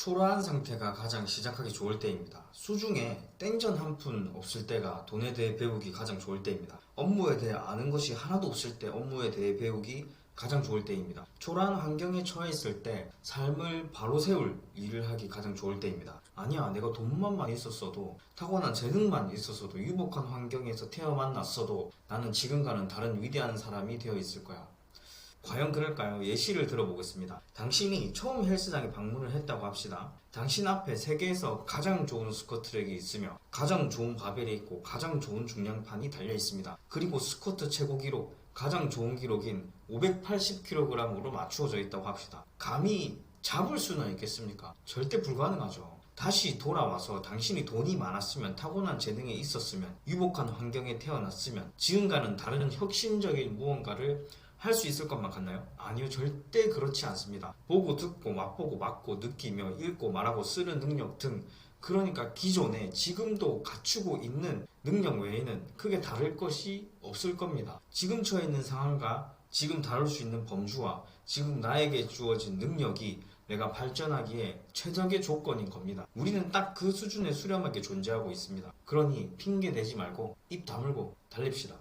초라한 상태가 가장 시작하기 좋을 때입니다. 수중에 땡전 한 푼 없을 때가 돈에 대해 배우기 가장 좋을 때입니다. 업무에 대해 아는 것이 하나도 없을 때 업무에 대해 배우기 가장 좋을 때입니다. 초라한 환경에 처해 있을 때 삶을 바로 세울 일을 하기 가장 좋을 때입니다. 아니야, 내가 돈만 많이 있었어도 타고난 재능만 있었어도 유복한 환경에서 태어만 났어도 나는 지금과는 다른 위대한 사람이 되어 있을 거야. 과연 그럴까요? 예시를 들어보겠습니다. 당신이 처음 헬스장에 방문을 했다고 합시다. 당신 앞에 세계에서 가장 좋은 스쿼트랙이 있으며 가장 좋은 바벨이 있고 가장 좋은 중량판이 달려 있습니다. 그리고 스쿼트 최고 기록, 가장 좋은 기록인 580kg으로 맞추어져 있다고 합시다. 감히 잡을 수는 있겠습니까? 절대 불가능하죠. 다시 돌아와서 당신이 돈이 많았으면 타고난 재능이 있었으면 유복한 환경에 태어났으면 지금과는 다른 혁신적인 무언가를 할 수 있을 것만 같나요? 아니요, 절대 그렇지 않습니다. 보고 듣고 맛보고 맞고 느끼며 읽고 말하고 쓰는 능력 등 그러니까 기존에 지금도 갖추고 있는 능력 외에는 크게 다를 것이 없을 겁니다. 지금 처해 있는 상황과 지금 다룰 수 있는 범주와 지금 나에게 주어진 능력이 내가 발전하기에 최적의 조건인 겁니다. 우리는 딱 그 수준에 수렴하게 존재하고 있습니다. 그러니 핑계 대지 말고 입 다물고 달립시다.